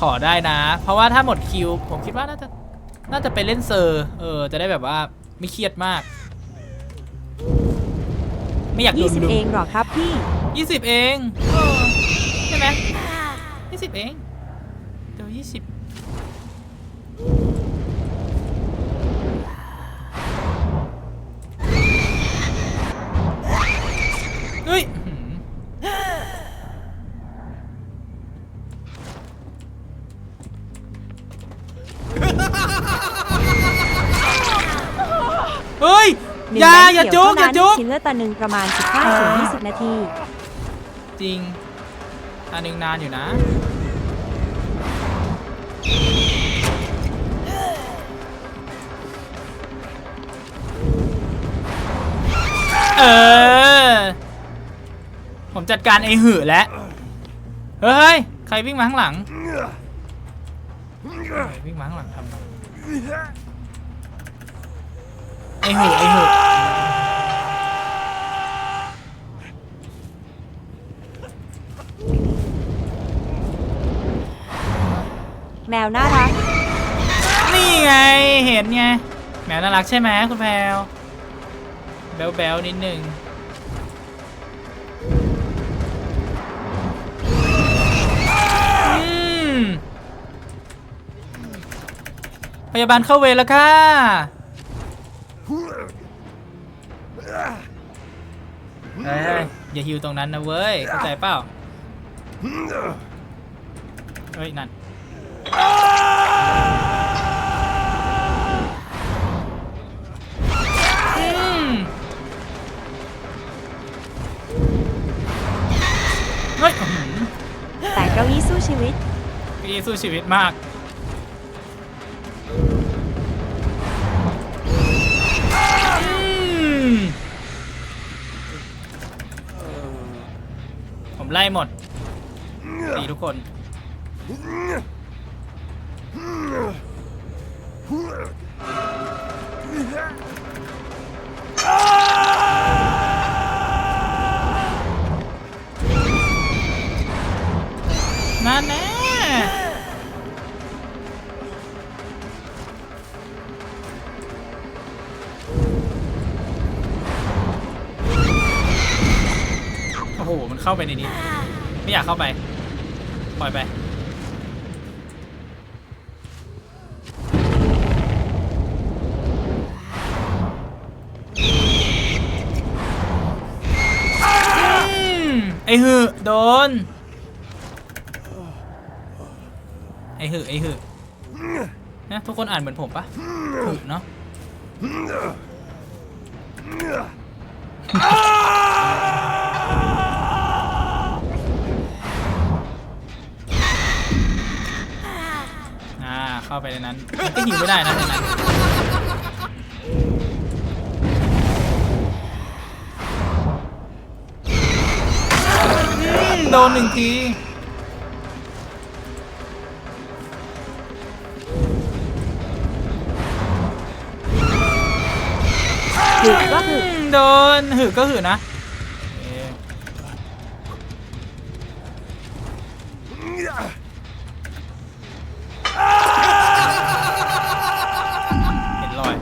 ขอได้นะ เพราะว่าถ้าหมดคิว ผมคิดว่าน่าจะน่าจะไปเล่นเซอร์เออ จะได้แบบว่าไม่เครียดมาก ไม่อยากโดน20ลุเอมงเหรอครับพี่ ยี่สิบเองเออใช่ไหมยี่สิบเองเดี๋ยวยี่สิบาแบงค์อย่าเขียวจุกเท่าอย่านั้นจุกคิลเลอร์ตาหนึ่งประมาณ 15ถึง20 นาที จริง อันหนึ่งนานอยู่นะ เออ ผมจัดการไอ้หือแล้ว เฮ้ย ใครวิ่งมาข้างหลังใครวิ่งมาข้างหลังทำไมไอ้หือไอ้หือ วน่ารัก นี่ไงเห็นไงแมวน่ารักใช่ไหมคุณแพลวแบลแบลนิดหนึ่งพยาบาลเข้าเวรแล้วค่ะ อย่าฮิวตรงนั้นนะเว้ย เข้าใจเปล่า เฮ้ย นั่น แต่เก้าอี้สู้ชีวิต พี่สู้ชีวิตมากอืมผมไล่หมดตีทุกคน นั่นแน่โอ้โห มันเข้าไปในนี้ ไม่อยากเข้าไป ปล่อยไป หือโดน ไอ้หือไอ้หือนะทุกคนอ่านเหมือนผมปะหือเนาะอ่าเข้าไปในนั้นมันก็หิวไม่ได้นะในนั้น โดนหนึ่งทีหรือก็คืออืมโดนหือก็หือนะเอ๊ะเห็นรอย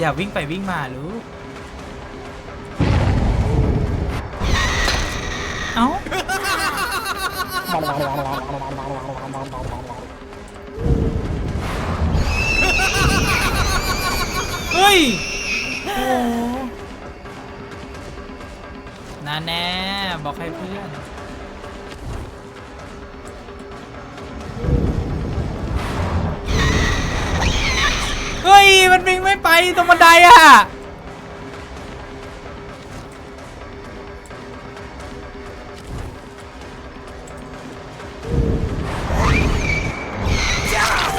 อย่าวิ่งไปวิ่งมาลูกเอ้าเฮ้ยโอ้นาแน่บอกให้เพื่อน ไม่ไปตรงบันไดอะ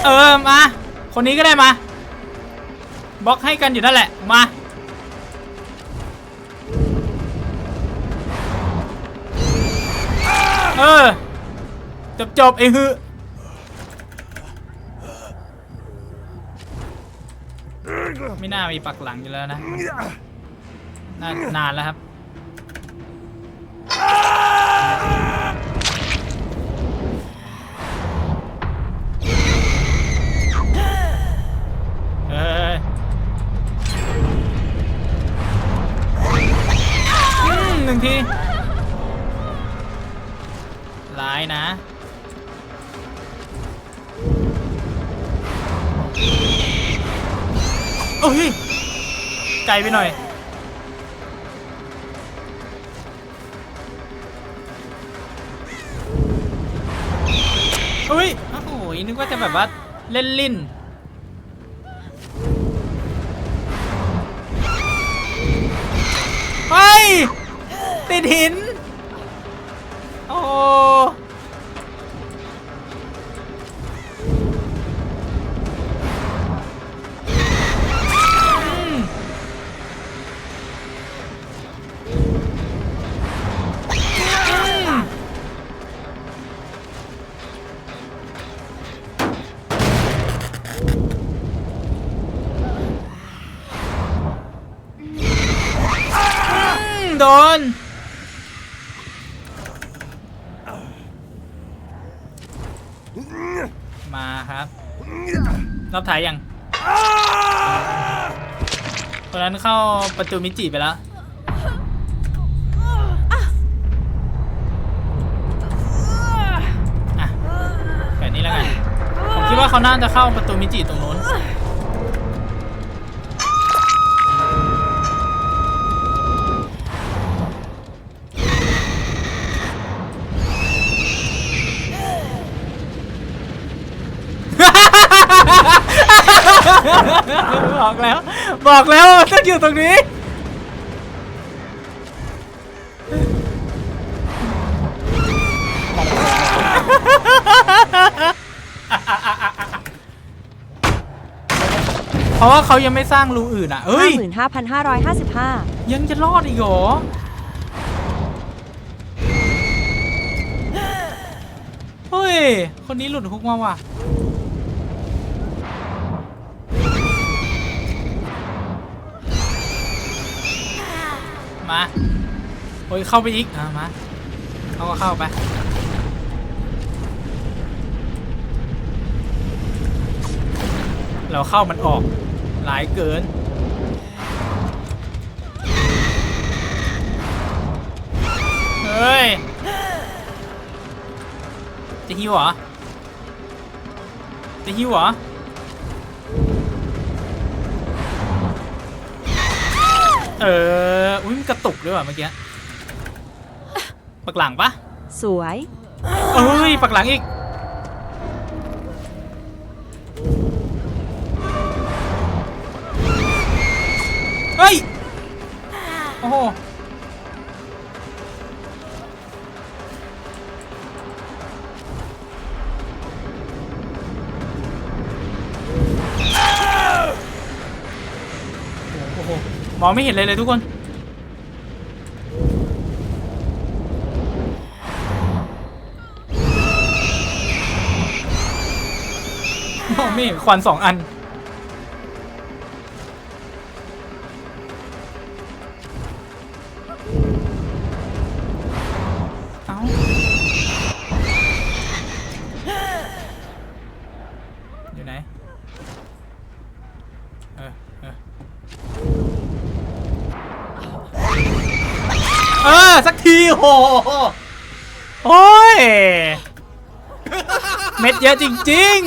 เออมา คนนี้ก็ได้มาบล็อกให้กันอยู่นั่นแหละ มา เออ จบจบไอ้ฮือ ไม่น่ามีปักหลังอยู่แล้วนะนานนานแล้วครับ โอ้ยไกลไปหน่อย อุ้ย โอ้โห นึกว่าจะแบบว่าเล่นลิ้นเฮ้ย ติดหิน โดน มาครับรอบท้ายยังคนนั้นเข้าประตูมิจิไปแล้วอะแบบนี้แล้วกัน ผมคิดว่าเขาน่าจะเข้าประตูมิจิตรงนู้น บอกแล้ว บอกแล้วว่าต้องอยู่ตรงนี้ เพราะว่าเขายังไม่สร้างรูอื่นอะเอ้ย 55,555 ยังจะรอดอีกเหรอ เฮ้ย คนนี้หลุดคุกมาว่ะ มา โอ้ยเข้าไปอีกอะมา เขาก็เข้าไป เราเข้ามันออก หลายเกินเฮ้ย จะหิวเหรอ จะหิวเหรอ เออ อุ้ยมันกระตุกด้วยว่ะเมื่อกี้ ปักหลังปะสวย เอ้ย ปักหลังอีก เฮ้ย โอ้โห โอ้โห มองไม่เห็นเลยเลยทุกคน มองไม่เห็นควันสองอัน เออ สักทีโหโอ้ย เม็ดเยอะจริง ๆ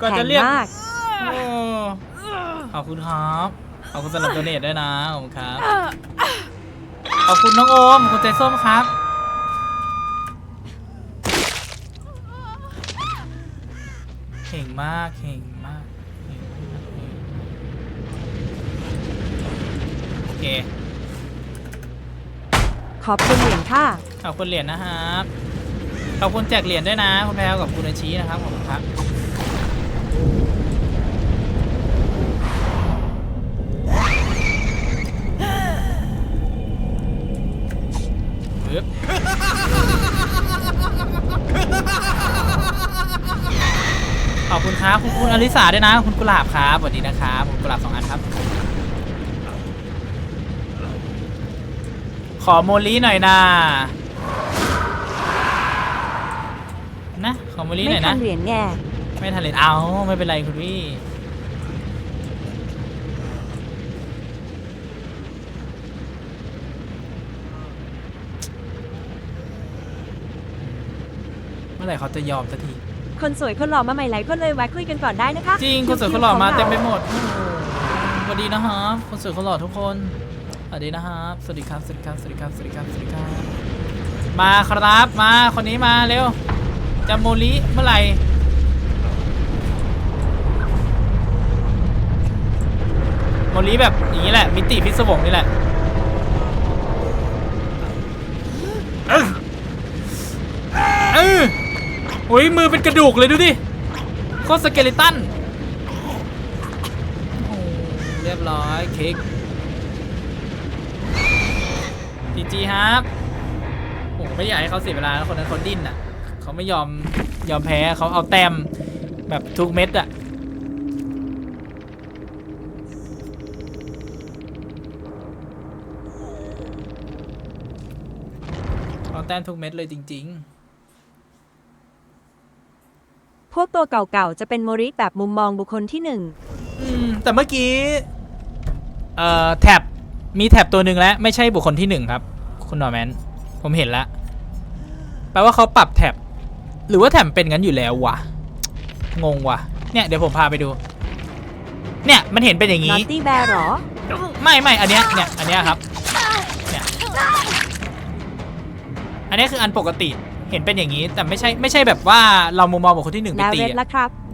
ก็จะแข็งเรียกมาก โอ้ขอบคุณครับขอบคุณสำหรับโดเนทด้วยนะขอบคุณครับขอบคุณน้องโอมคุณใจส้มครับ เก่งมากเก่งมากเก่งมากเก่งมากโอ เค ขอบคุณเหรียญค่ะ ขอบคุณเหรียญนะครับ ขอบคุณแจกเหรียญด้วยนะคุณแพลวกับคุณอาชีนะครับขอบคุณครับปึ๊บขอบคุณครับ คุณคุณอลิสาด้วยนะ คุณกุหลาบครับสวัสดีนะครับ คุณกุหลาบสองอันครับ ขอโมลีหน่อยนะนะขอโมลีหไม่น่อยทันะนเหรียญแง่ไม่ทันเลยเอาไม่เป็นไรคุณพี่เมื่อไหร่เขาจะยอมสักที คนสวยคนหล่อมาใหม่หลายคนเลยแวะคุยกันก่อนได้นะคะ จริงคนสวยคนหล่อมาเต็มไปหมดโอ้โหสวัสดีนะครับคนสวยคนหล่อทุกคนส วัสดีนะครับสวัสดีครับสวัสดีครับสวัสดีครับสวัสดีครับสวัสดีครับมาครับมาคนนี้มาเร็วจะโมลิเมื่อไหร่โมลิแบบอย่างนี้แหละ มิติพิศวงนี่แหละเออเออโอ้ยมือเป็นกระดูกเลยดูดิโคตรสเกลิตันเรียบร้อยเค้ก จีจีครับผมไม่อยากให้เขาเสียเวลาแล้วคนนั้นเขาดิ้นอะเขาไม่ยอมยอมแพ้เขาเอาแต้มแบบทุกเม็ดอะเอาแต้มทุกเม็ดเลยจริง ๆพวกตัวเก่าๆ จะเป็นโมริแบบมุมมองบุคคลที่หนึ่ง อืม แต่เมื่อกี้ เอ่อ แท็บ มีแท็บตัวหนึ่งแล้วไม่ใช่บุคคลที่หนึ่งครับ คุณนอร์แมนผมเห็นแล้วแปลว่าเขาปรับแท็บหรือว่าแท็บเป็นงั้นอยู่แล้ววะงงวะเนี่ยเดี๋ยวผมพาไปดู เนี่ยมันเห็นเป็นอย่างนอนี้ตตี้แบร์หรอ ไม่ไม่อันเนี้ยเนี่ยอันเนี้ยครับเนี่ยอันเนี้ยคืออันปกติเห็นเป็นอย่างนี้แต่ไม่ใช่ไม่ใช่แบบว่าเรามุมมองบุคคลที่หนึ่งไปแล้วตีเรดอะละครับ